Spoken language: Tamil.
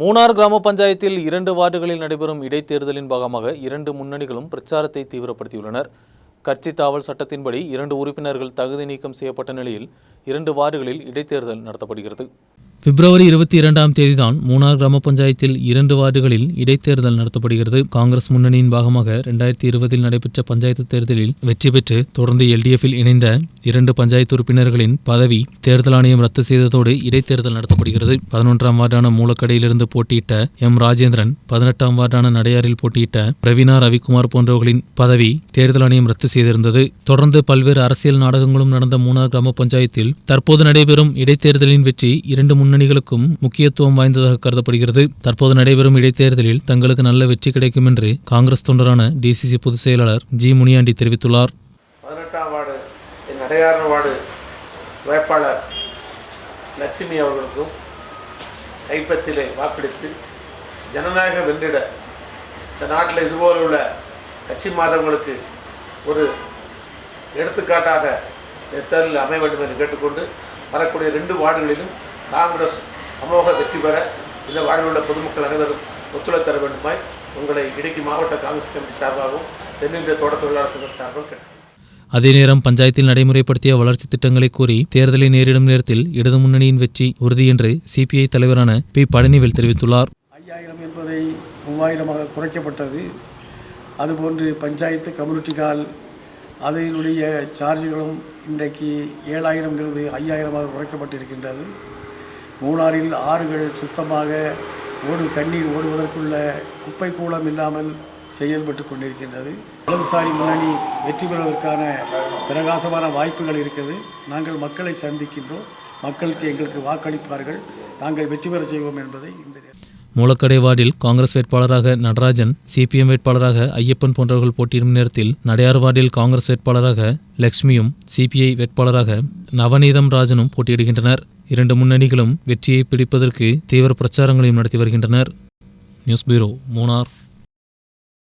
மூணார் கிராம பஞ்சாயத்தில் இரண்டு வார்டுகளில் நடைபெறும் இடைத்தேர்தலின் பாகமாக இரண்டு முன்னணிகளும் பிரச்சாரத்தை தீவிரப்படுத்தியுள்ளனர். கட்சி தாவல் சட்டத்தின்படி இரண்டு உறுப்பினர்கள் தகுதி நீக்கம் செய்யப்பட்ட நிலையில் இரண்டு வார்டுகளில் இடைத்தேர்தல் நடத்தப்படுகிறது. பிப்ரவரி இருபத்தி இரண்டாம் தேதிதான் மூணார் கிராம பஞ்சாயத்தில் இரண்டு வார்டுகளில் இடைத்தேர்தல் நடத்தப்படுகிறது. காங்கிரஸ் முன்னணியின் பாகமாக இரண்டாயிரத்தி இருபதில் நடைபெற்ற பஞ்சாயத்து தேர்தலில் வெற்றி பெற்று தொடர்ந்து எல்டிஎஃபில் இணைந்த இரண்டு பஞ்சாயத்து உறுப்பினர்களின் பதவி தேர்தல் ஆணையம் ரத்து செய்ததோடு இடைத்தேர்தல் நடத்தப்படுகிறது. பதினொன்றாம் வார்டான மூலக்கடையிலிருந்து போட்டியிட்ட எம் ராஜேந்திரன் பதினெட்டாம் வார்டான நடையாறில் போட்டியிட்ட பிரவீனா ரவிக்குமார் போன்றவர்களின் பதவி தேர்தல் ஆணையம் ரத்து செய்திருந்தது. தொடர்ந்து பல்வேறு அரசியல் நாடகங்களும் நடந்த மூணார் கிராம பஞ்சாயத்தில் தற்போது நடைபெறும் இடைத்தேர்தலின் வெற்றி இரண்டு முன்னணிகளுக்கும் முக்கியத்துவம் வாய்ந்ததாக கருதப்படுகிறது. தற்போது நடைபெறும் இடைத்தேர்தலில் தங்களுக்கு நல்ல வெற்றி கிடைக்கும் என்று காங்கிரஸ் தொண்டரான டிசிசி பொதுச் செயலாளர் ஜி முனியாண்டி தெரிவித்துள்ளார். பதினெட்டாம் வார்டு என் அடையாறு வார்டு வேட்பாளர் லட்சுமி அவர்களுக்கும் கைப்பத்திலே வாக்களித்து ஜனநாயக வென்றிட இந்த நாட்டில் இதுபோல உள்ள கட்சி மாதவங்களுக்கு ஒரு எடுத்துக்காட்டாக இந்த தேர்தலில் அமைய வேண்டும் என்று கேட்டுக்கொண்டு வரக்கூடிய ரெண்டு வார்டுகளிலும் காங்கிரஸ் அமோக வெற்றி பெற இந்த உள்ள பொதுமக்கள் அனைவரும் ஒத்துழைப்பு தர வேண்டுமாய் உங்களை இடுக்கி மாவட்ட காங்கிரஸ் கமிட்டி சார்பாகவும் தென்னிந்திய தோட்ட தொழிலாளர் சங்கம் சார்பாகவும் கேட்டு அதே நேரம் பஞ்சாயத்தில் நடைமுறைப்படுத்திய வளர்ச்சி திட்டங்களை கூறி தேர்தலை நேரிடும் நேரத்தில் இடது முன்னணியின் வெற்றி உறுதி என்று சிபிஐ தலைவரான பி. பழனிவேல் தெரிவித்துள்ளார். ஐயாயிரம் என்பதை மூவாயிரமாக குறைக்கப்பட்டது. அதுபோன்று பஞ்சாயத்து கம்யூனிட்டி ஹால் அதனுடைய சார்ஜுகளும் இன்றைக்கு ஏழாயிரம்ங்கிறது ஐயாயிரமாக குறைக்கப்பட்டிருக்கின்றது. மூணாறில் ஆறுகள் சுத்தமாக ஓடு தண்ணீர் ஓடுவதற்குள்ள குப்பை கூலம் இல்லாமல் செயல்பட்டு கொண்டிருக்கின்றது. வலதுசாரி முன்னணி வெற்றி பெறுவதற்கான பிரகாசமான வாய்ப்புகள் இருக்கிறது. நாங்கள் மக்களை சந்திக்கின்றோம். மக்களுக்கு எங்களுக்கு வாக்களிப்பார்கள். நாங்கள் வெற்றி பெற செய்வோம் என்பதை இந்த மூலக்கடை வார்டில் காங்கிரஸ் வேட்பாளராக நடராஜன் சிபிஎம் வேட்பாளராக ஐயப்பன் போன்றவர்கள் போட்டியிடும் நேரத்தில் நடையார் வார்டில் காங்கிரஸ் வேட்பாளராக லக்ஷ்மியும் சிபிஐ வேட்பாளராக நவநீதம் ராஜனும் போட்டியிடுகின்றனர். இரண்டு முன்னணிகளும் வெற்றியை பிடிப்பதற்கு தீவிர பிரச்சாரங்களையும் நடத்தி வருகின்றனர். News bureau Munnar